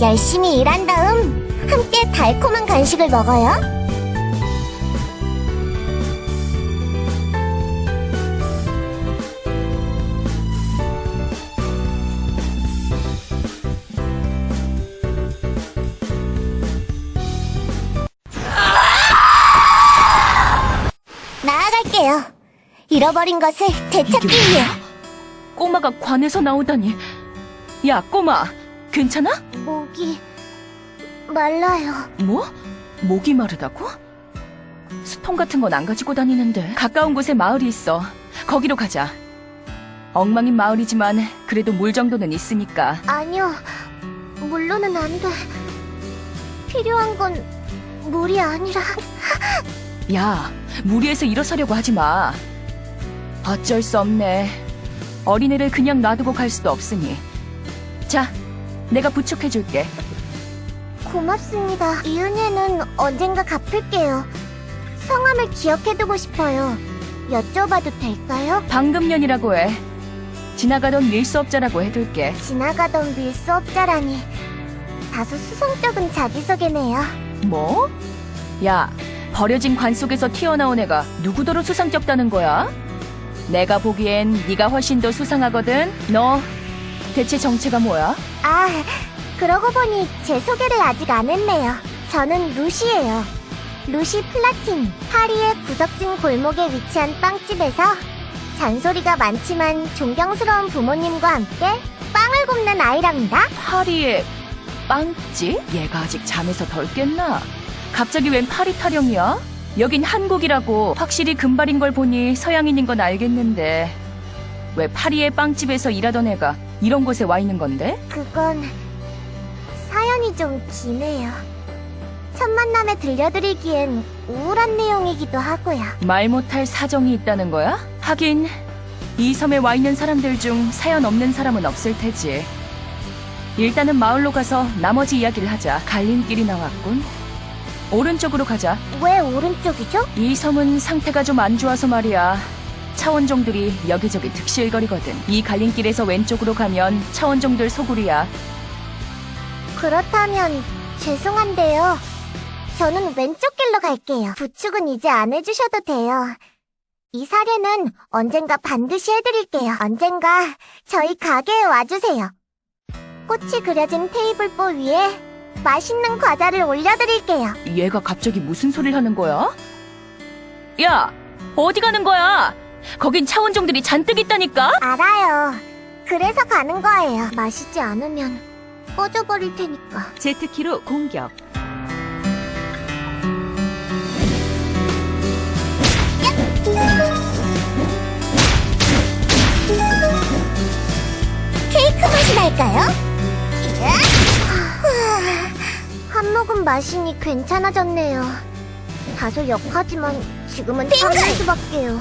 열심히 일한 다음 함께 달콤한 간식을 먹어요. 잃어버린 것을 되찾기 위해. 꼬마가 관에서 나오다니. 야, 꼬마. 괜찮아? 목이 말라요. 뭐? 목이 마르다고? 수통 같은 건 안 가지고 다니는데. 가까운 곳에 마을이 있어. 거기로 가자. 엉망인 마을이지만 그래도 물 정도는 있으니까. 아니요. 물로는 안 돼. 필요한 건 물이 아니라 야, 무리해서 일어서려고 하지 마. 어쩔 수 없네. 어린애를 그냥 놔두고 갈 수도 없으니. 자, 내가 부축해줄게. 고맙습니다. 이 은혜는 언젠가 갚을게요. 성함을 기억해두고 싶어요. 여쭤봐도 될까요? 방금 년이라고 해. 지나가던 밀수업자라고 해둘게. 지나가던 밀수업자라니 다소 수성적인 자기소개네요. 뭐? 야, 버려진 관 속에서 튀어나온 애가 누구더러 수상쩍다는 거야? 내가 보기엔 네가 훨씬 더 수상하거든. 너 대체 정체가 뭐야? 아, 그러고 보니 제 소개를 아직 안 했네요. 저는 루시예요. 루시 플라틴, 파리의 구석진 골목에 위치한 빵집에서 잔소리가 많지만 존경스러운 부모님과 함께 빵을 굽는 아이랍니다. 파리의 빵집? 얘가 아직 잠에서 덜 깼나? 갑자기 웬 파리 타령이야? 여긴 한국이라고 확실히 금발인 걸 보니 서양인인 건 알겠는데 왜 파리의 빵집에서 일하던 애가 이런 곳에 와 있는 건데? 그건 사연이 좀 기네요. 첫 만남에 들려드리기엔 우울한 내용이기도 하고요. 말 못할 사정이 있다는 거야? 하긴 이 섬에 와 있는 사람들 중 사연 없는 사람은 없을 테지. 일단은 마을로 가서 나머지 이야기를 하자. 갈림길이 나왔군. 오른쪽으로 가자. 왜 오른쪽이죠? 이 섬은 상태가 좀 안 좋아서 말이야. 차원종들이 여기저기 득실거리거든. 이 갈림길에서 왼쪽으로 가면 차원종들 소굴이야. 그렇다면 죄송한데요. 저는 왼쪽 길로 갈게요. 부축은 이제 안 해주셔도 돼요. 이 사례는 언젠가 반드시 해드릴게요. 언젠가 저희 가게에 와주세요. 꽃이 그려진 테이블보 위에 맛있는 과자를 올려드릴게요. 얘가 갑자기 무슨 소리를 하는 거야? 야, 어디 가는 거야? 거긴 차원종들이 잔뜩 있다니까? 알아요. 그래서 가는 거예요. 마시지 않으면 꺼져버릴 테니까. 제트키로 공격. 케이크 맛이 날까요? 한 모금 마시니 괜찮아졌네요. 다소 역하지만 지금은 참을 수밖에요.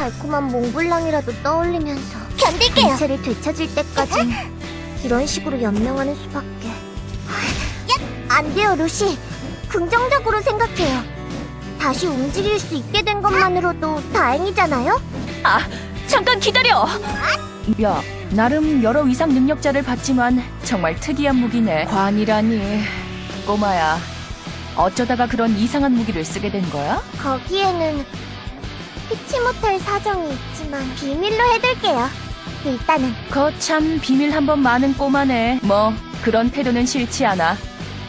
달콤한 몽블랑이라도 떠올리면서 견딜게요. 인체를 되찾을 때까지 이런 식으로 연명하는 수밖에. 안 돼요, 루시. 긍정적으로 생각해요. 다시 움직일 수 있게 된 것만으로도 다행이잖아요? 아, 잠깐 기다려! 야, 나름 여러 위상 능력자를 봤지만 정말 특이한 무기네. 관이라니. 꼬마야, 어쩌다가 그런 이상한 무기를 쓰게 된 거야? 거기에는 피치 못할 사정이 있지만 비밀로 해둘게요. 일단은 거참 비밀 한 번 많은 꼬마네. 뭐, 그런 태도는 싫지 않아.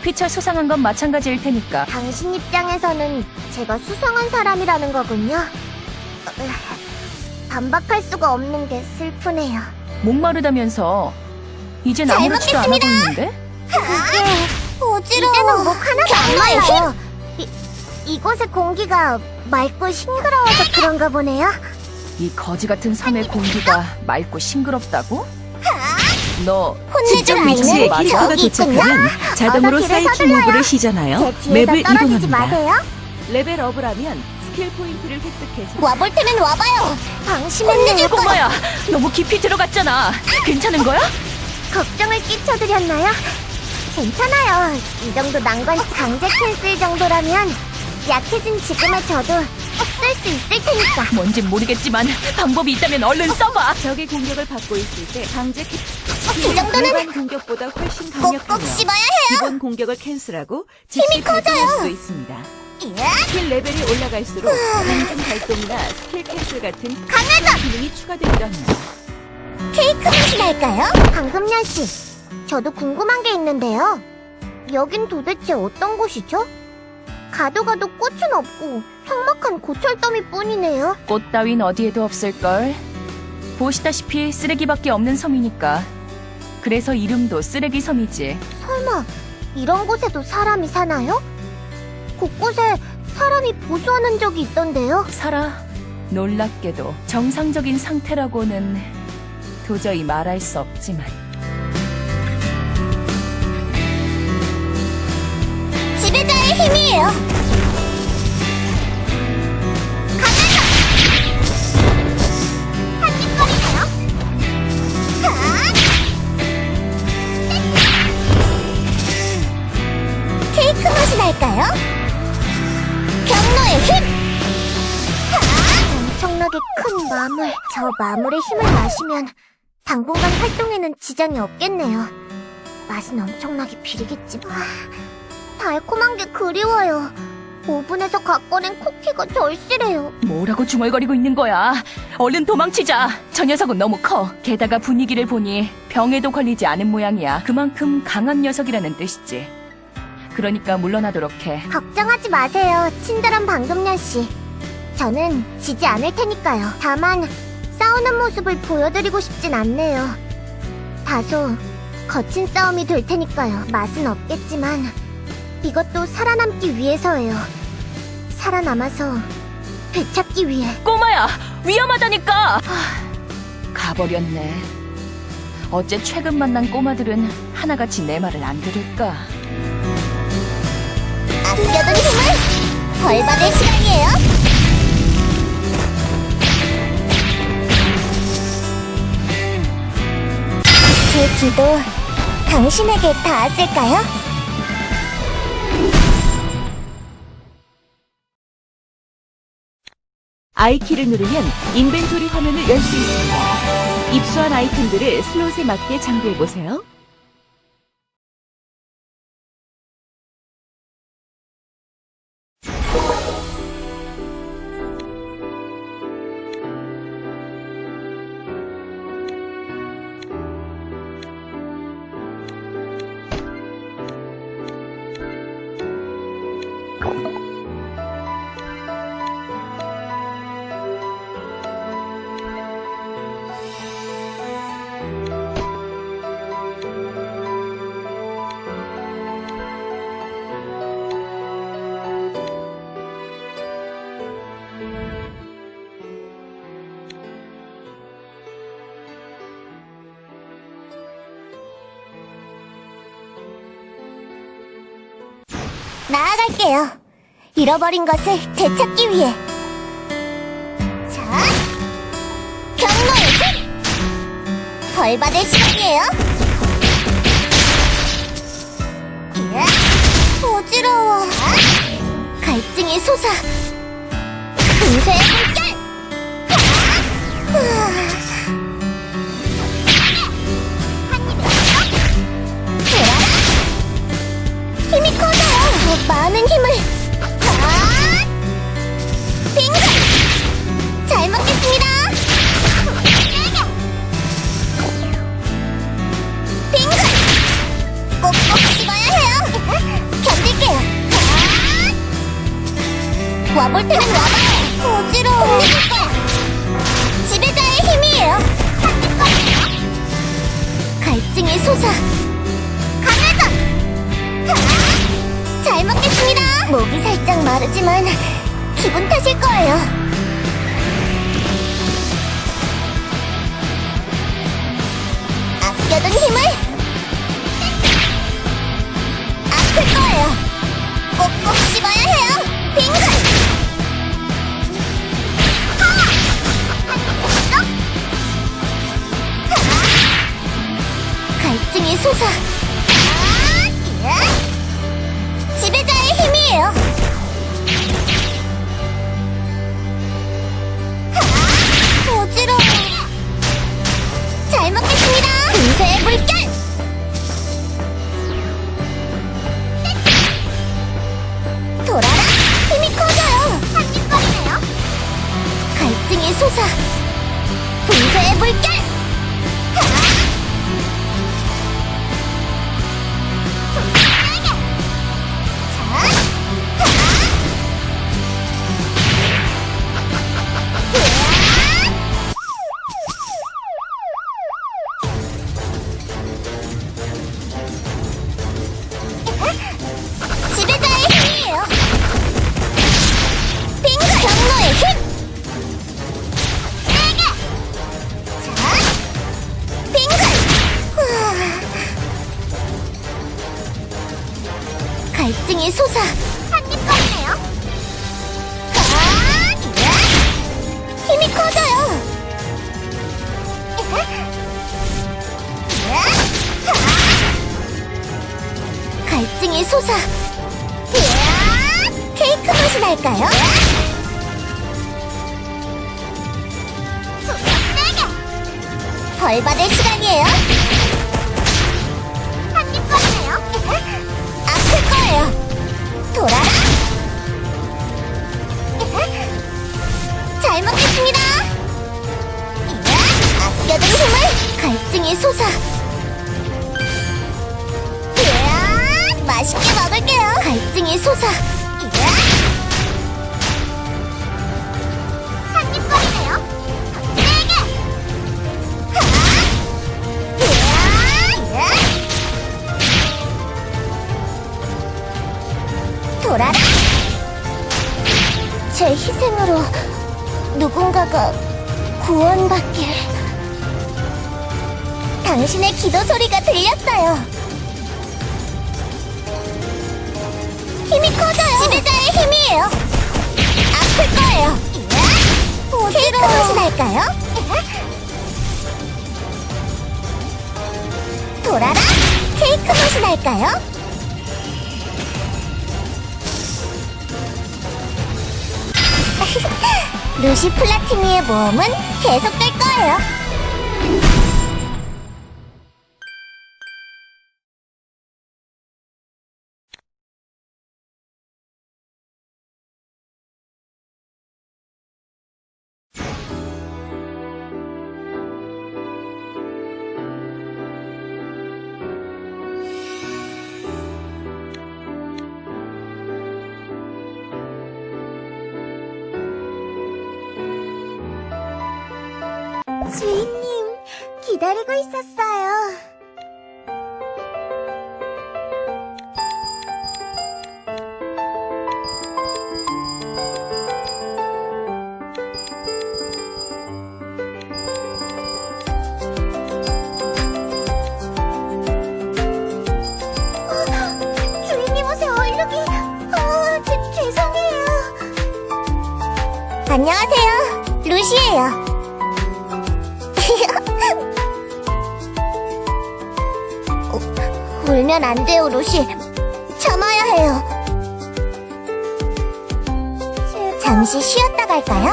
휘철 수상한 건 마찬가지일 테니까. 당신 입장에서는 제가 수상한 사람이라는 거군요. 으, 반박할 수가 없는 게 슬프네요. 목마르다면서. 이젠 잘 아무렇지도 않아 보이는데? 그게 어지러워. 이제는 목 하나도 안 말라요. 이, 이곳의 공기가 맑고 싱그러워서 그런가 보네요. 이 거지 같은 섬의 공기가 맑고 싱그럽다고? 너 혼내줄 진짜 아이는 저기 있군요. 도착하면 자동으로 어서 길을 사이킹 서둘러요. 무브를 시전하여 제 뒤에서 맵을 떨어지지 이동합니다. 마세요. 레벨 업을 하면 스킬 포인트를 획득해서 와볼 테면 와봐요. 방심했네요. 꼬마야, 너무 깊이 들어갔잖아. 괜찮은 거야? 걱정을 끼쳐드렸나요? 괜찮아요. 이 정도 난관 강제 캔슬 정도라면 약해진 지금의 저도 쓸수 있을 테니까. 뭔진 모르겠지만 방법이 있다면 얼른 써봐. 적의 공격을 받고 있을 때 강제 캡 이 정도는 일반 공격보다 훨씬 꼭꼭 강력하며 씹어야 해요. 기본 공격을 캔슬하고 즉시 발동할 수도 있습니다. 이야, 스킬 레벨이 올라갈수록 공중 발동이나 스킬 캔슬 같은 강하다. 기능이 추가되기도 합니다. 케이크 맛이 날까요? 방금년 씨, 저도 궁금한 게 있는데요. 여긴 도대체 어떤 곳이죠? 가도 가도 꽃은 없고 삭막한 고철더미 뿐이네요. 꽃 따윈 어디에도 없을걸. 보시다시피 쓰레기밖에 없는 섬이니까. 그래서 이름도 쓰레기 섬이지. 설마 이런 곳에도 사람이 사나요? 곳곳에 사람이 보수하는 적이 있던데요. 살아. 놀랍게도 정상적인 상태라고는 도저히 말할 수 없지만. 힘이에요. 강하다. 한입거리네요. 자. 케이크 맛이 날까요? 경로의 힘. 자. 엄청나게 큰 마물. 저 마물의 힘을 마시면 당분간 활동에는 지장이 없겠네요. 맛은 엄청나게 비리겠지만. 달콤한 게 그리워요. 오븐에서 갖고 낸 쿠키가 절실해요. 뭐라고 중얼거리고 있는 거야? 얼른 도망치자. 저 녀석은 너무 커. 게다가 분위기를 보니 병에도 걸리지 않은 모양이야. 그만큼 강한 녀석이라는 뜻이지. 그러니까 물러나도록 해. 걱정하지 마세요, 친절한 방금년 씨. 저는 지지 않을 테니까요. 다만 싸우는 모습을 보여드리고 싶진 않네요. 다소 거친 싸움이 될 테니까요. 맛은 없겠지만 이것도 살아남기 위해서예요. 살아남아서 되찾기 위해. 꼬마야! 위험하다니까! 하, 가버렸네. 어째 최근 만난 꼬마들은 하나같이 내 말을 안 들을까? 아껴둔 힘을 벌받을 시간이에요. 제 기도 당신에게 닿았을까요? I키를 누르면 인벤토리 화면을 열 수 있습니다. 입수한 아이템들을 슬롯에 맞게 장비해보세요. 나아갈게요. 잃어버린 것을 되찾기 위해. 자, 경로의 힘! 벌 받을 시간이에요. 이야, 어지러워. 자, 갈증이 솟아. 분쇄의 물결! 자, 으아. 살짝 마르지만 기분 탓일 거예요. 아껴둔 힘을 아플 거예요. 꼭꼭 씹어야 해요. 빙글. 하! 하! 갈증이 솟아. 아! 솟아! 분쇄의 물결! 갈증이 솟아. 케이크 맛이 날까요? 벌 받을 시간이에요. 한입 거리네요. 아플 거예요. 돌아라. 잘 먹겠습니다. 이야! 아껴둔 힘을 갈증이 솟아. 제 희생으로 누군가가 구원받길. 당신의 기도 소리가 들렸어요. 힘이 커져요. 지배자의 힘이에요. 아플 거예요. 케이크 맛이 날까요? 돌아라. 케이크 맛이 날까요? 루시 플라티니의 모험은 계속될 거예요. 기다리고 있었어요. 어, 어. 안녕하세요, 루시예요. 울면 안 돼요, 루시. 참아야 해요. 잠시 쉬었다 갈까요?